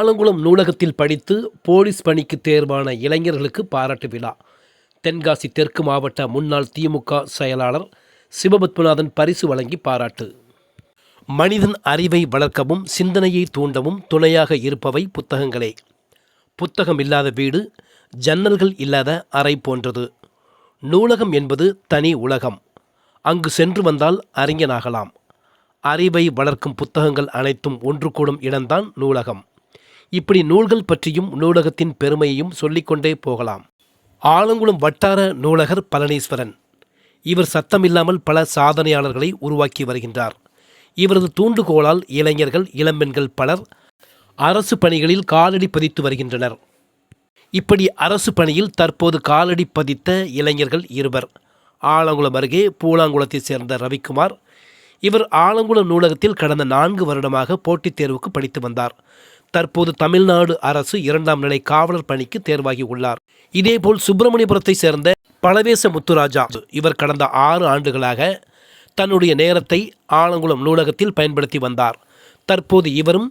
ஆலங்குளம் நூலகத்தில் படித்து போலீஸ் பணிக்கு தேர்வான இளைஞர்களுக்கு பாராட்டு விழா. தென்காசி தெற்கு மாவட்ட முன்னாள் திமுக செயலாளர் சிவபத்மநாதன் பரிசு வழங்கி பாராட்டு. மனிதன் அறிவை வளர்க்கவும் சிந்தனையை தூண்டவும் துணையாக இருப்பவை புத்தகங்களே. புத்தகம் இல்லாத வீடு ஜன்னல்கள் இல்லாத அறை போன்றது. நூலகம் என்பது தனி உலகம். அங்கு சென்று வந்தால் அறிஞனாகலாம். அறிவை வளர்க்கும் புத்தகங்கள் அனைத்தும் ஒன்று கூடும் இடம்தான் நூலகம். இப்படி நூல்கள் பற்றியும் நூலகத்தின் பெருமையையும் சொல்லிக்கொண்டே போகலாம். ஆலங்குளம் வட்டார நூலகர் பழனீஸ்வரன். இவர் சத்தமில்லாமல் பல சாதனையாளர்களை உருவாக்கி வருகின்றார். இவரது தூண்டுகோலால் இளைஞர்கள் இளம்பெண்கள் பலர் அரசு பணிகளில் காலடி பதித்து வருகின்றனர். இப்படி அரசு பணியில் தற்போது காலடி பதித்த இளைஞர்கள் இருவர். ஆலங்குளம் அருகே பூலாங்குளத்தைச் சேர்ந்த ரவிக்குமார். இவர் ஆலங்குளம் நூலகத்தில் கடந்த நான்கு வருடமாக போட்டித் தேர்வுக்கு படித்து வந்தார். தற்போது தமிழ்நாடு அரசு இரண்டாம் நிலை காவலர் பணிக்கு தேர்வாகி உள்ளார். இதேபோல் சுப்பிரமணியபுரத்தை சேர்ந்த பழவேச முத்துராஜா இவர் கடந்த ஆறு ஆண்டுகளாக தன்னுடைய நேரத்தை ஆலங்குளம் நூலகத்தில் பயன்படுத்தி வந்தார். தற்போது இவரும்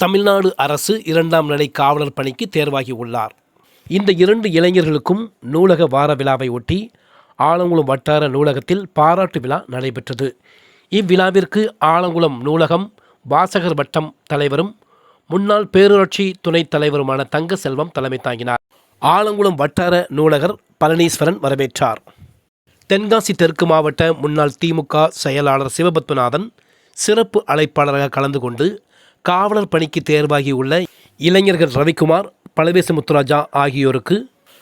தமிழ்நாடு அரசு இரண்டாம் நிலை காவலர் பணிக்கு தேர்வாகி உள்ளார். இந்த இரண்டு இளைஞர்களுக்கும் நூலக வார விழாவை ஒட்டி ஆலங்குளம் வட்டார நூலகத்தில் பாராட்டு விழா நடைபெற்றது. இவ்விழாவிற்கு ஆலங்குளம் நூலகம் வாசகர் வட்டம் தலைவரும் முன்னாள் பேரூராட்சி துணைத் தலைவருமான தங்க செல்வம் தலைமை தாங்கினார். ஆலங்குளம் வட்டார நூலகர் பழனீஸ்வரன் வரவேற்றார். தென்காசி தெற்கு மாவட்ட முன்னாள் திமுக செயலாளர் சிவபத்மநாதன் சிறப்பு அழைப்பாளராக கலந்து கொண்டு காவலர் பணிக்கு தேர்வாகியுள்ள இளைஞர்கள் ரவிக்குமார் பழவேசு முத்துராஜா ஆகியோருக்கு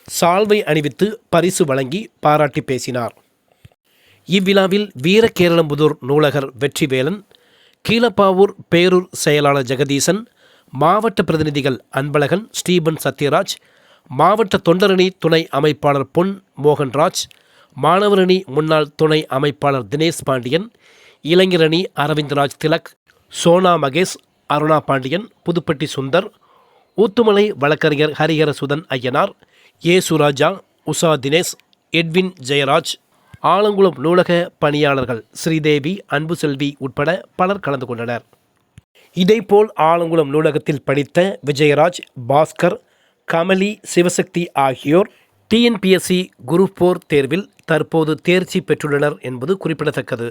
சால்வை அணிவித்து பரிசு வழங்கி பாராட்டி பேசினார். இவ்விழாவில் வீரகேரளம்புதூர் நூலகர் வெற்றிவேலன் கீழப்பாவூர் பேரூர் செயலாளர் ஜெகதீசன் மாவட்ட பிரதிநிதிகள் அன்பழகன் ஸ்டீபன் சத்யராஜ் மாவட்ட தொண்டரணி துணை அமைப்பாளர் பொன் மோகன்ராஜ் மாணவரணி முன்னாள் துணை அமைப்பாளர் தினேஷ் பாண்டியன் இளைஞரணி அரவிந்த்ராஜ் திலக் சோனா மகேஷ் அருணா பாண்டியன் புதுப்பட்டி சுந்தர் ஊத்துமலை வழக்கறிஞர் ஹரிஹரசுதன் ஐயனார் ஏ சுராஜா உஷா தினேஷ் எட்வின் ஜெயராஜ் ஆலங்குளம் நூலக பணியாளர்கள் ஸ்ரீதேவி அன்புசெல்வி உட்பட பலர் கலந்து கொண்டனர். இதேபோல் ஆலங்குளம் நூலகத்தில் படித்த விஜயராஜ் பாஸ்கர் கமலி சிவசக்தி ஆகியோர் டிஎன்பிஎஸ்சி குரூப் போர் தேர்வில் தற்போது தேர்ச்சி பெற்றுள்ளனர் என்பது குறிப்பிடத்தக்கது.